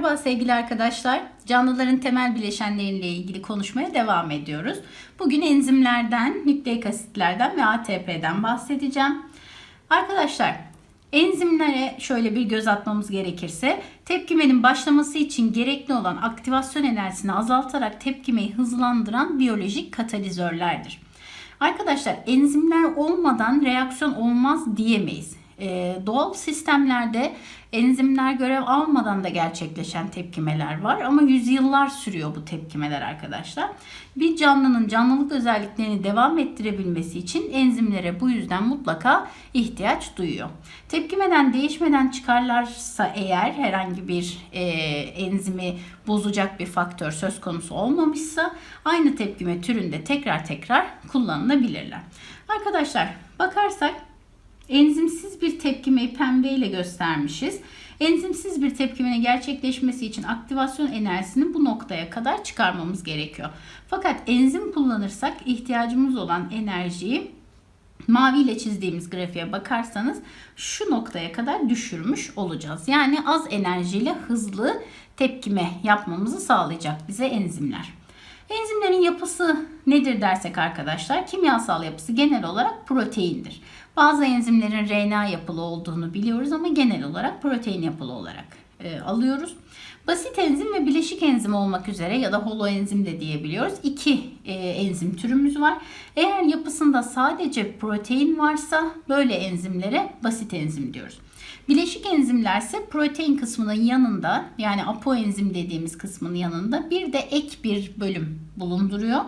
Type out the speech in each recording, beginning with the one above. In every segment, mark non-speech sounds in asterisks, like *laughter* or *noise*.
Merhaba sevgili arkadaşlar. Canlıların temel bileşenleriyle ilgili konuşmaya devam ediyoruz. Bugün enzimlerden, nükleik asitlerden ve ATP'den bahsedeceğim. Arkadaşlar, enzimlere şöyle bir göz atmamız gerekirse, tepkimenin başlaması için gerekli olan aktivasyon enerjisini azaltarak tepkimeyi hızlandıran biyolojik katalizörlerdir. Arkadaşlar, enzimler olmadan reaksiyon olmaz diyemeyiz. Ee, doğal sistemlerde enzimler görev almadan da gerçekleşen tepkimeler var ama yüzyıllar sürüyor bu tepkimeler arkadaşlar. Bir canlının canlılık özelliklerini devam ettirebilmesi için enzimlere bu yüzden mutlaka ihtiyaç duyuyor. Tepkimeden değişmeden çıkarlarsa eğer herhangi bir e, enzimi bozacak bir faktör söz konusu olmamışsa aynı tepkime türünde tekrar tekrar kullanılabilirler. Arkadaşlar bakarsak Enzimsiz bir tepkimeyi pembe ile göstermişiz. Enzimsiz bir tepkimenin gerçekleşmesi için aktivasyon enerjisini bu noktaya kadar çıkarmamız gerekiyor. Fakat enzim kullanırsak ihtiyacımız olan enerjiyi mavi ile çizdiğimiz grafiğe bakarsanız şu noktaya kadar düşürmüş olacağız. Yani az enerjiyle hızlı tepkime yapmamızı sağlayacak bize enzimler. Enzimlerin yapısı nedir dersek arkadaşlar, kimyasal yapısı genel olarak proteindir. Bazı enzimlerin RNA yapılı olduğunu biliyoruz ama genel olarak protein yapılı olarak e, alıyoruz. Basit enzim ve bileşik enzim olmak üzere ya da holoenzim de diyebiliyoruz. İki e, enzim türümüz var. Eğer yapısında sadece protein varsa böyle enzimlere basit enzim diyoruz. Bileşik enzimler ise protein kısmının yanında yani apoenzim dediğimiz kısmının yanında bir de ek bir bölüm bulunduruyor.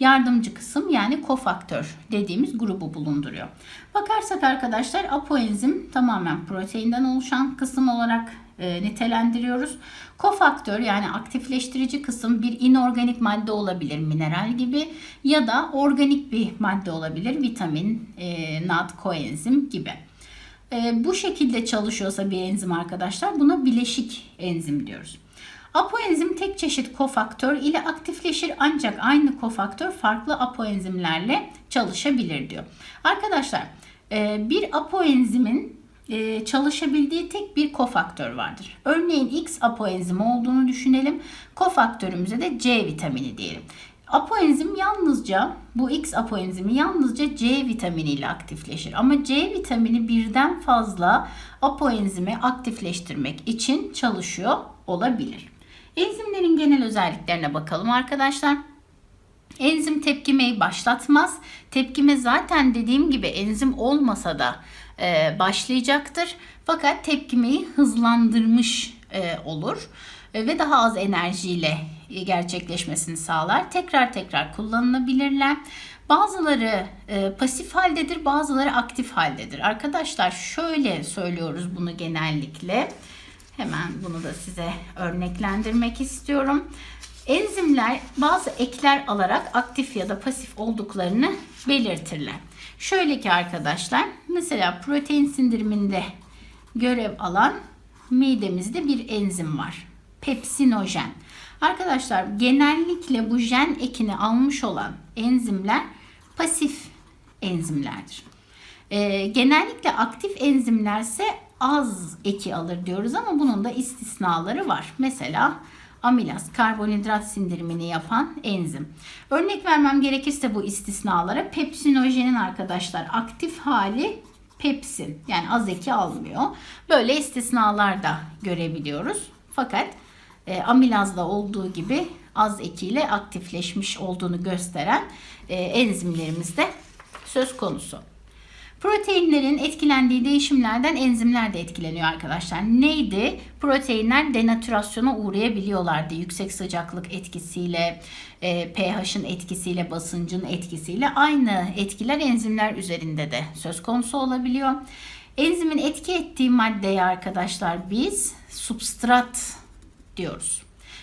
Yardımcı kısım yani kofaktör dediğimiz grubu bulunduruyor. Bakarsak arkadaşlar apoenzim tamamen proteinden oluşan kısım olarak e, nitelendiriyoruz. Kofaktör yani aktifleştirici kısım bir inorganik madde olabilir mineral gibi ya da organik bir madde olabilir vitamin, e, NAD, koenzim gibi. E, bu şekilde çalışıyorsa bir enzim arkadaşlar buna bileşik enzim diyoruz. Apoenzim tek çeşit kofaktör ile aktifleşir ancak aynı kofaktör farklı apoenzimlerle çalışabilir diyor. Arkadaşlar e, bir apoenzimin e, çalışabildiği tek bir kofaktör vardır. Örneğin X apoenzimi olduğunu düşünelim. Kofaktörümüze de C vitamini diyelim. Apoenzim yalnızca bu X apoenzimi yalnızca C vitamini ile aktifleşir. Ama C vitamini birden fazla apoenzimi aktifleştirmek için çalışıyor olabilir. Enzimlerin genel özelliklerine bakalım arkadaşlar. Enzim tepkimeyi başlatmaz. Tepkime zaten dediğim gibi enzim olmasa da e, başlayacaktır. Fakat tepkimeyi hızlandırmış e, olur e, ve daha az enerjiyle gerçekleşmesini sağlar. Tekrar tekrar kullanılabilirler. Bazıları pasif haldedir, bazıları aktif haldedir. Arkadaşlar şöyle söylüyoruz bunu genellikle. Hemen bunu da size örneklendirmek istiyorum. Enzimler bazı ekler alarak aktif ya da pasif olduklarını belirtirler. Şöyle ki arkadaşlar mesela protein sindiriminde görev alan midemizde bir enzim var. Pepsinojen. Arkadaşlar genellikle bu jen ekini almış olan enzimler pasif enzimlerdir. Ee, genellikle aktif enzimlerse az eki alır diyoruz ama bunun da istisnaları var. Mesela amilaz, karbonhidrat sindirimini yapan enzim. Örnek vermem gerekirse bu istisnalara pepsinojenin arkadaşlar aktif hali pepsin yani az eki almıyor. Böyle istisnalar da görebiliyoruz. Fakat e, amilazda olduğu gibi az ekiyle aktifleşmiş olduğunu gösteren e, enzimlerimiz de söz konusu. Proteinlerin etkilendiği değişimlerden enzimler de etkileniyor arkadaşlar. Neydi? Proteinler denatürasyona uğrayabiliyorlardı. Yüksek sıcaklık etkisiyle, e, pH'ın etkisiyle, basıncın etkisiyle aynı etkiler enzimler üzerinde de söz konusu olabiliyor. Enzimin etki ettiği maddeye arkadaşlar biz substrat diyoruz.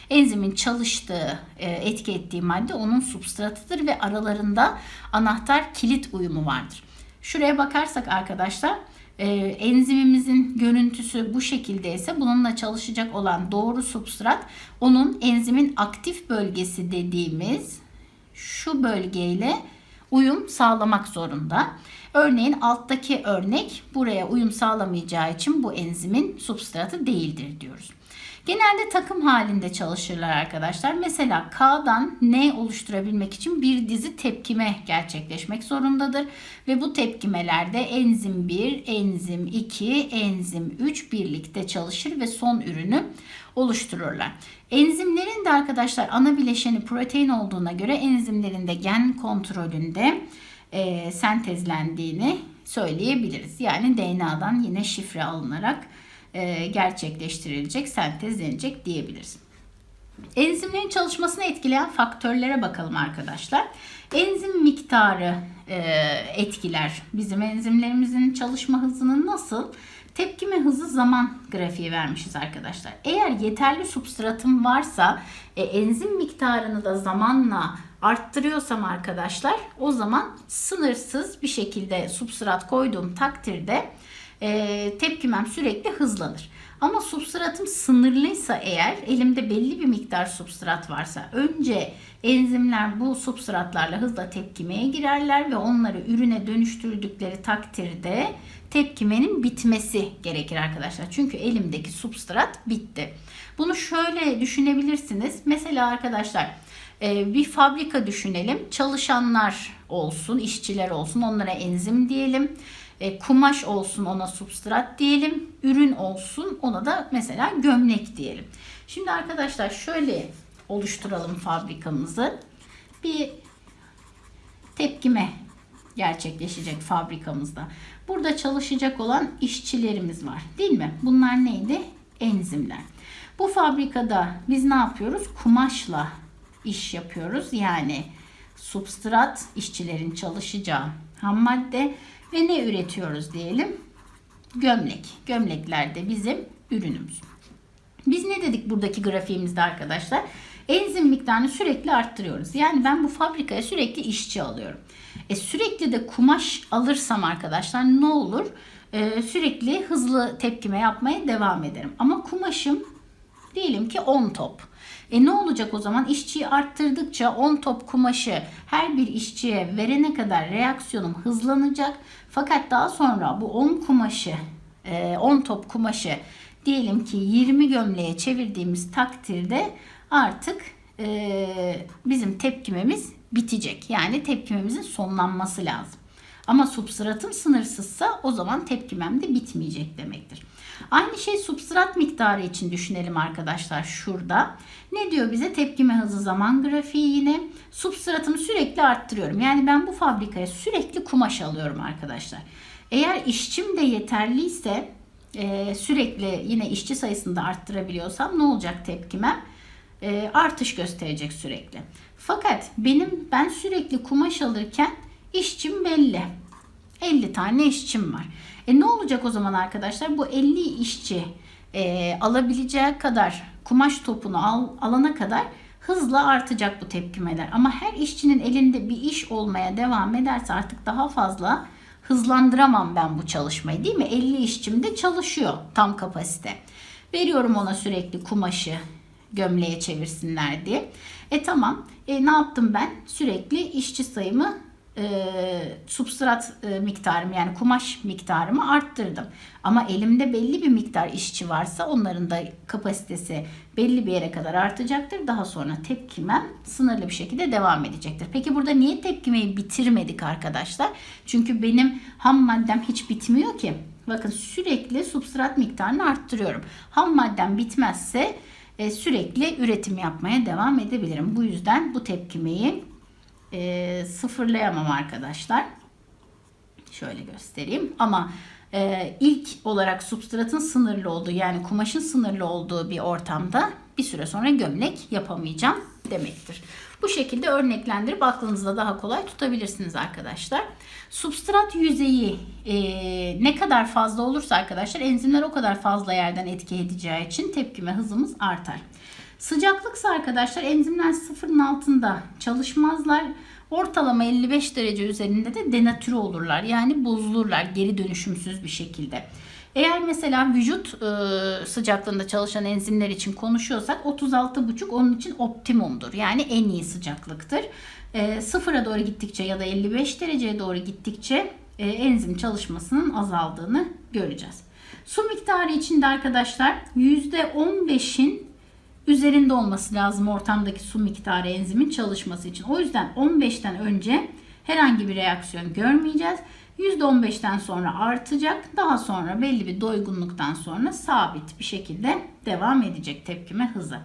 Enzimin çalıştığı, e, etki ettiği madde onun substratıdır ve aralarında anahtar kilit uyumu vardır. Şuraya bakarsak arkadaşlar e, enzimimizin görüntüsü bu şekilde ise bununla çalışacak olan doğru substrat onun enzimin aktif bölgesi dediğimiz şu bölgeyle uyum sağlamak zorunda. Örneğin alttaki örnek buraya uyum sağlamayacağı için bu enzimin substratı değildir diyoruz. Genelde takım halinde çalışırlar arkadaşlar. Mesela K'dan N oluşturabilmek için bir dizi tepkime gerçekleşmek zorundadır. Ve bu tepkimelerde enzim 1, enzim 2, enzim 3 birlikte çalışır ve son ürünü oluştururlar. Enzimlerin de arkadaşlar ana bileşeni protein olduğuna göre enzimlerin de gen kontrolünde e, sentezlendiğini söyleyebiliriz. Yani DNA'dan yine şifre alınarak e, gerçekleştirilecek, sentezlenecek diyebiliriz. Enzimlerin çalışmasını etkileyen faktörlere bakalım arkadaşlar. Enzim miktarı e, etkiler bizim enzimlerimizin çalışma hızını nasıl? Tepkime hızı zaman grafiği vermişiz arkadaşlar. Eğer yeterli substratım varsa e, enzim miktarını da zamanla arttırıyorsam arkadaşlar o zaman sınırsız bir şekilde substrat koyduğum takdirde e, tepkimem sürekli hızlanır. Ama substratım sınırlıysa eğer elimde belli bir miktar substrat varsa önce enzimler bu substratlarla hızla tepkimeye girerler ve onları ürüne dönüştürdükleri takdirde tepkimenin bitmesi gerekir arkadaşlar. Çünkü elimdeki substrat bitti. Bunu şöyle düşünebilirsiniz. Mesela arkadaşlar bir fabrika düşünelim. Çalışanlar olsun, işçiler olsun onlara enzim diyelim. E, kumaş olsun ona substrat diyelim. Ürün olsun ona da mesela gömlek diyelim. Şimdi arkadaşlar şöyle oluşturalım fabrikamızı. Bir tepkime gerçekleşecek fabrikamızda. Burada çalışacak olan işçilerimiz var. Değil mi? Bunlar neydi? Enzimler. Bu fabrikada biz ne yapıyoruz? Kumaşla iş yapıyoruz. Yani substrat işçilerin çalışacağı ham madde ve ne üretiyoruz diyelim? Gömlek. Gömlekler de bizim ürünümüz. Biz ne dedik buradaki grafiğimizde arkadaşlar? Enzim miktarını sürekli arttırıyoruz. Yani ben bu fabrikaya sürekli işçi alıyorum. E sürekli de kumaş alırsam arkadaşlar ne olur? E, sürekli hızlı tepkime yapmaya devam ederim. Ama kumaşım diyelim ki 10 top. E ne olacak o zaman? İşçiyi arttırdıkça 10 top kumaşı her bir işçiye verene kadar reaksiyonum hızlanacak. Fakat daha sonra bu 10 kumaşı, 10 top kumaşı diyelim ki 20 gömleğe çevirdiğimiz takdirde artık bizim tepkimemiz bitecek. Yani tepkimemizin sonlanması lazım. Ama substratım sınırsızsa o zaman tepkimem de bitmeyecek demektir. Aynı şey substrat miktarı için düşünelim arkadaşlar şurada. Ne diyor bize? Tepkime hızı zaman grafiği yine. Substratımı sürekli arttırıyorum. Yani ben bu fabrikaya sürekli kumaş alıyorum arkadaşlar. Eğer işçim de yeterliyse e, sürekli yine işçi sayısını da arttırabiliyorsam ne olacak tepkimem? E, artış gösterecek sürekli. Fakat benim ben sürekli kumaş alırken işçim belli. 50 tane işçim var. E ne olacak o zaman arkadaşlar? Bu 50 işçi e, alabileceği kadar kumaş topunu al, alana kadar hızla artacak bu tepkimeler. Ama her işçinin elinde bir iş olmaya devam ederse artık daha fazla hızlandıramam ben bu çalışmayı değil mi? 50 işçim de çalışıyor tam kapasite. Veriyorum ona sürekli kumaşı gömleğe çevirsinler diye. E tamam. E, ne yaptım ben? Sürekli işçi sayımı e, substrat e, miktarımı yani kumaş miktarımı arttırdım. Ama elimde belli bir miktar işçi varsa onların da kapasitesi belli bir yere kadar artacaktır. Daha sonra tepkimem sınırlı bir şekilde devam edecektir. Peki burada niye tepkimeyi bitirmedik arkadaşlar? Çünkü benim ham maddem hiç bitmiyor ki. Bakın sürekli substrat miktarını arttırıyorum. Ham maddem bitmezse e, sürekli üretim yapmaya devam edebilirim. Bu yüzden bu tepkimeyi e, sıfırlayamam arkadaşlar. Şöyle göstereyim ama e, ilk olarak substratın sınırlı olduğu yani kumaşın sınırlı olduğu bir ortamda bir süre sonra gömlek yapamayacağım demektir. Bu şekilde örneklendirip aklınızda daha kolay tutabilirsiniz arkadaşlar. Substrat yüzeyi e, ne kadar fazla olursa arkadaşlar enzimler o kadar fazla yerden etki edeceği için tepkime hızımız artar. Sıcaklıksa arkadaşlar enzimler sıfırın altında çalışmazlar. Ortalama 55 derece üzerinde de denatüre olurlar. Yani bozulurlar geri dönüşümsüz bir şekilde. Eğer mesela vücut e, sıcaklığında çalışan enzimler için konuşuyorsak 36,5 onun için optimumdur. Yani en iyi sıcaklıktır. E, sıfıra doğru gittikçe ya da 55 dereceye doğru gittikçe e, enzim çalışmasının azaldığını göreceğiz. Su miktarı içinde arkadaşlar %15'in üzerinde olması lazım ortamdaki su miktarı enzimin çalışması için. O yüzden 15'ten önce herhangi bir reaksiyon görmeyeceğiz. %15'ten sonra artacak. Daha sonra belli bir doygunluktan sonra sabit bir şekilde devam edecek tepkime hızı.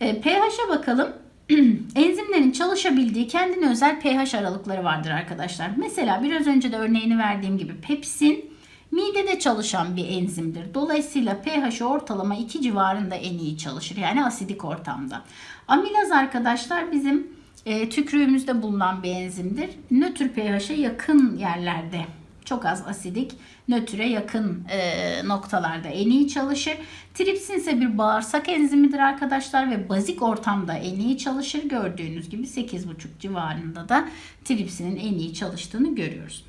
E, pH'e bakalım. *clears throat* Enzimlerin çalışabildiği kendine özel pH aralıkları vardır arkadaşlar. Mesela biraz önce de örneğini verdiğim gibi pepsin midede çalışan bir enzimdir. Dolayısıyla pH ortalama 2 civarında en iyi çalışır. Yani asidik ortamda. Amilaz arkadaşlar bizim e, tükrüğümüzde bulunan bir enzimdir. Nötr pH'e yakın yerlerde çok az asidik, nötre yakın e, noktalarda en iyi çalışır. Tripsin ise bir bağırsak enzimidir arkadaşlar ve bazik ortamda en iyi çalışır. Gördüğünüz gibi 8,5 civarında da tripsinin en iyi çalıştığını görüyoruz.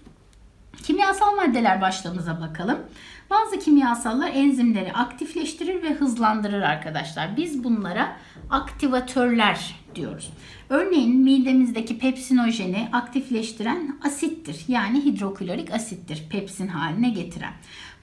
Kimyasal maddeler başlığımıza bakalım. Bazı kimyasallar enzimleri aktifleştirir ve hızlandırır arkadaşlar. Biz bunlara aktivatörler diyoruz. Örneğin midemizdeki pepsinojeni aktifleştiren asittir. Yani hidroklorik asittir pepsin haline getiren.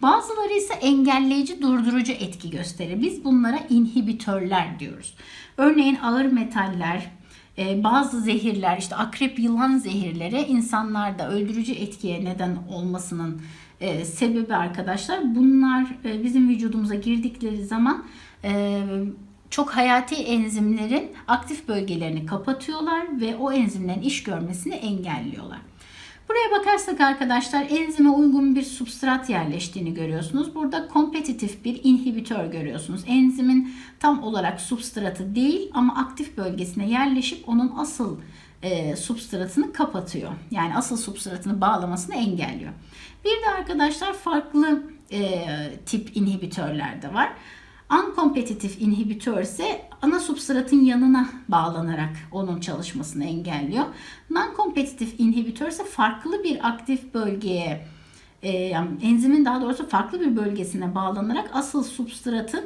Bazıları ise engelleyici durdurucu etki gösterir. Biz bunlara inhibitörler diyoruz. Örneğin ağır metaller, bazı zehirler işte akrep yılan zehirleri insanlarda öldürücü etkiye neden olmasının e, sebebi arkadaşlar bunlar e, bizim vücudumuza girdikleri zaman çok hayati enzimlerin aktif bölgelerini kapatıyorlar ve o enzimlerin iş görmesini engelliyorlar. Buraya bakarsak arkadaşlar enzime uygun bir substrat yerleştiğini görüyorsunuz. Burada kompetitif bir inhibitör görüyorsunuz. Enzimin tam olarak substratı değil ama aktif bölgesine yerleşip onun asıl e, substratını kapatıyor. Yani asıl substratını bağlamasını engelliyor. Bir de arkadaşlar farklı e, tip inhibitörler de var. Uncompetitive inhibitör ise ana substratın yanına bağlanarak onun çalışmasını engelliyor. Non-competitive inhibitör ise farklı bir aktif bölgeye e, yani enzimin daha doğrusu farklı bir bölgesine bağlanarak asıl substratın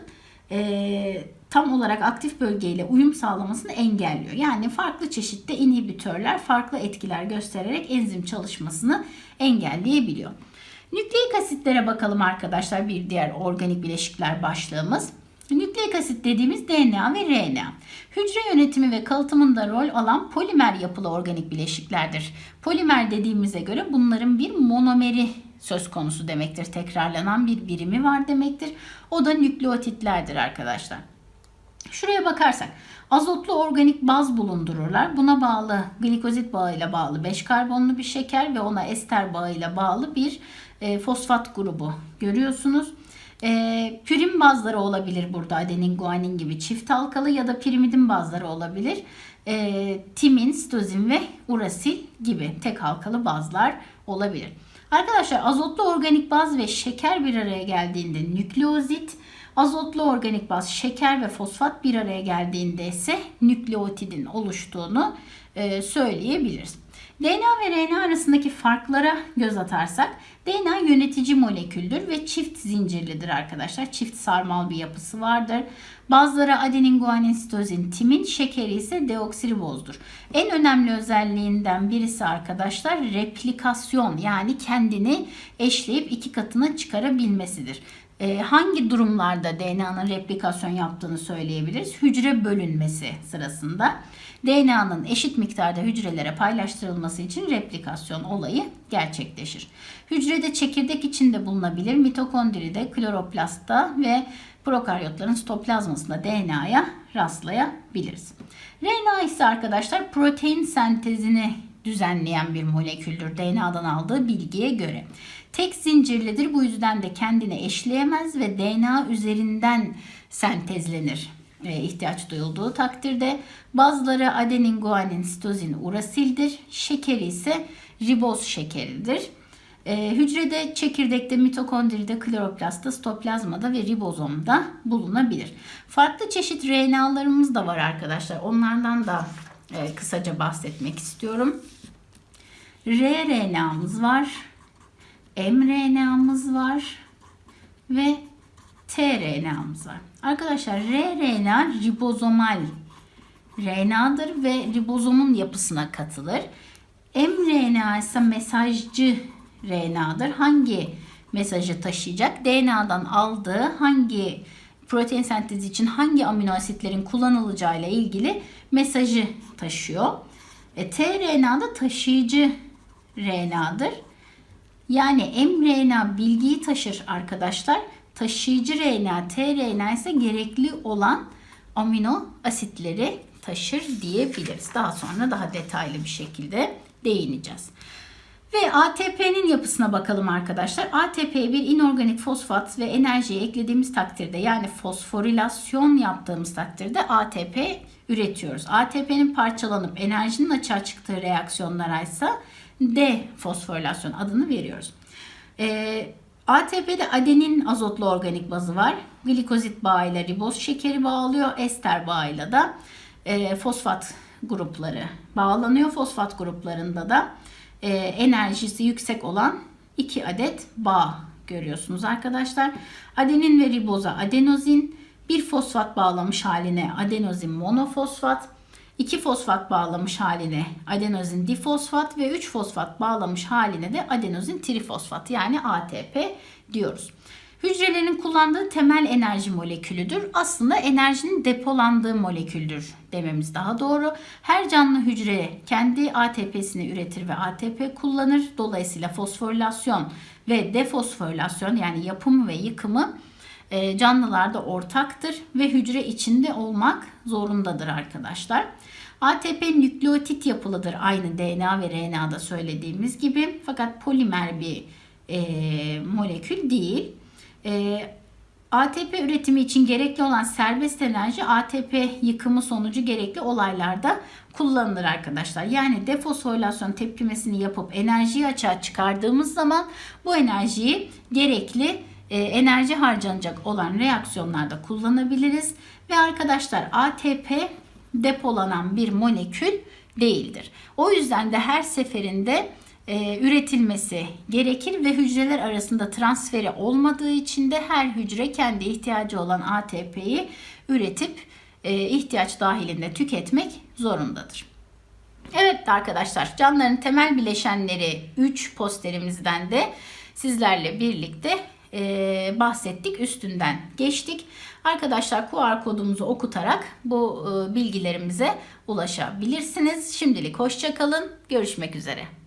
e, tam olarak aktif bölgeyle uyum sağlamasını engelliyor. Yani farklı çeşitli inhibitörler farklı etkiler göstererek enzim çalışmasını engelleyebiliyor. Nükleik asitlere bakalım arkadaşlar bir diğer organik bileşikler başlığımız. Nükleik asit dediğimiz DNA ve RNA. Hücre yönetimi ve kalıtımında rol alan polimer yapılı organik bileşiklerdir. Polimer dediğimize göre bunların bir monomeri söz konusu demektir. Tekrarlanan bir birimi var demektir. O da nükleotitlerdir arkadaşlar. Şuraya bakarsak azotlu organik baz bulundururlar. Buna bağlı glikozit bağıyla bağlı 5 karbonlu bir şeker ve ona ester bağıyla bağlı bir e, fosfat grubu görüyorsunuz. E, pürim bazları olabilir burada adenin, guanin gibi çift halkalı ya da pirimidin bazları olabilir. E, timin, sitozin ve urasil gibi tek halkalı bazlar olabilir. Arkadaşlar azotlu organik baz ve şeker bir araya geldiğinde nükleozit, azotlu organik baz, şeker ve fosfat bir araya geldiğinde ise nükleotidin oluştuğunu e, söyleyebiliriz. DNA ve RNA arasındaki farklara göz atarsak DNA yönetici moleküldür ve çift zincirlidir arkadaşlar. Çift sarmal bir yapısı vardır. Bazıları adenin, guanin, sitozin, timin, şekeri ise deoksiribozdur. En önemli özelliğinden birisi arkadaşlar replikasyon yani kendini eşleyip iki katına çıkarabilmesidir. Ee, hangi durumlarda DNA'nın replikasyon yaptığını söyleyebiliriz? Hücre bölünmesi sırasında. DNA'nın eşit miktarda hücrelere paylaştırılması için replikasyon olayı gerçekleşir. Hücrede çekirdek içinde bulunabilir, mitokondride, kloroplastta ve prokaryotların sitoplazmasında DNA'ya rastlayabiliriz. RNA ise arkadaşlar protein sentezini düzenleyen bir moleküldür DNA'dan aldığı bilgiye göre. Tek zincirlidir bu yüzden de kendini eşleyemez ve DNA üzerinden sentezlenir e, ihtiyaç duyulduğu takdirde. Bazıları adenin, guanin, sitozin, urasildir. Şekeri ise riboz şekeridir. E, hücrede, çekirdekte, mitokondride, kloroplastta, sitoplazmada ve ribozomda bulunabilir. Farklı çeşit RNA'larımız da var arkadaşlar. Onlardan da e, kısaca bahsetmek istiyorum. rRNA'mız var. mRNA'mız var. Ve tRNA'mız var. Arkadaşlar rRNA ribozomal RNA'dır ve ribozomun yapısına katılır. mRNA ise mesajcı RNA'dır. Hangi mesajı taşıyacak? DNA'dan aldığı hangi protein sentezi için hangi amino asitlerin kullanılacağı ile ilgili mesajı taşıyor. E, tRNA da taşıyıcı RNA'dır. Yani mRNA bilgiyi taşır arkadaşlar. Taşıyıcı RNA, tRNA ise gerekli olan amino asitleri taşır diyebiliriz. Daha sonra daha detaylı bir şekilde değineceğiz. Ve ATP'nin yapısına bakalım arkadaşlar. ATP'ye bir inorganik fosfat ve enerjiyi eklediğimiz takdirde yani fosforilasyon yaptığımız takdirde ATP üretiyoruz. ATP'nin parçalanıp enerjinin açığa çıktığı reaksiyonlara ise defosforilasyon adını veriyoruz. Ee, ATP'de adenin azotlu organik bazı var. Glikozit bağıyla riboz şekeri bağlıyor. Ester bağıyla da e, fosfat grupları bağlanıyor. Fosfat gruplarında da e, enerjisi yüksek olan iki adet bağ görüyorsunuz arkadaşlar. Adenin ve riboza adenozin, bir fosfat bağlamış haline adenozin monofosfat, iki fosfat bağlamış haline adenozin difosfat ve 3 fosfat bağlamış haline de adenozin trifosfat yani ATP diyoruz. Hücrelerin kullandığı temel enerji molekülüdür. Aslında enerjinin depolandığı moleküldür dememiz daha doğru. Her canlı hücre kendi ATP'sini üretir ve ATP kullanır. Dolayısıyla fosforilasyon ve defosforilasyon yani yapımı ve yıkımı canlılarda ortaktır ve hücre içinde olmak zorundadır arkadaşlar. ATP nükleotit yapılıdır aynı DNA ve RNA'da söylediğimiz gibi fakat polimer bir e, molekül değil. E, ATP üretimi için gerekli olan serbest enerji ATP yıkımı sonucu gerekli olaylarda kullanılır arkadaşlar. Yani defosforilasyon tepkimesini yapıp enerjiyi açığa çıkardığımız zaman bu enerjiyi gerekli e, enerji harcanacak olan reaksiyonlarda kullanabiliriz. Ve arkadaşlar ATP depolanan bir molekül değildir. O yüzden de her seferinde e, üretilmesi gerekir ve hücreler arasında transferi olmadığı için de her hücre kendi ihtiyacı olan ATP'yi üretip e, ihtiyaç dahilinde tüketmek zorundadır. Evet arkadaşlar canlıların temel bileşenleri 3 posterimizden de sizlerle birlikte e, bahsettik, üstünden geçtik. Arkadaşlar QR kodumuzu okutarak bu e, bilgilerimize ulaşabilirsiniz. Şimdilik hoşçakalın. Görüşmek üzere.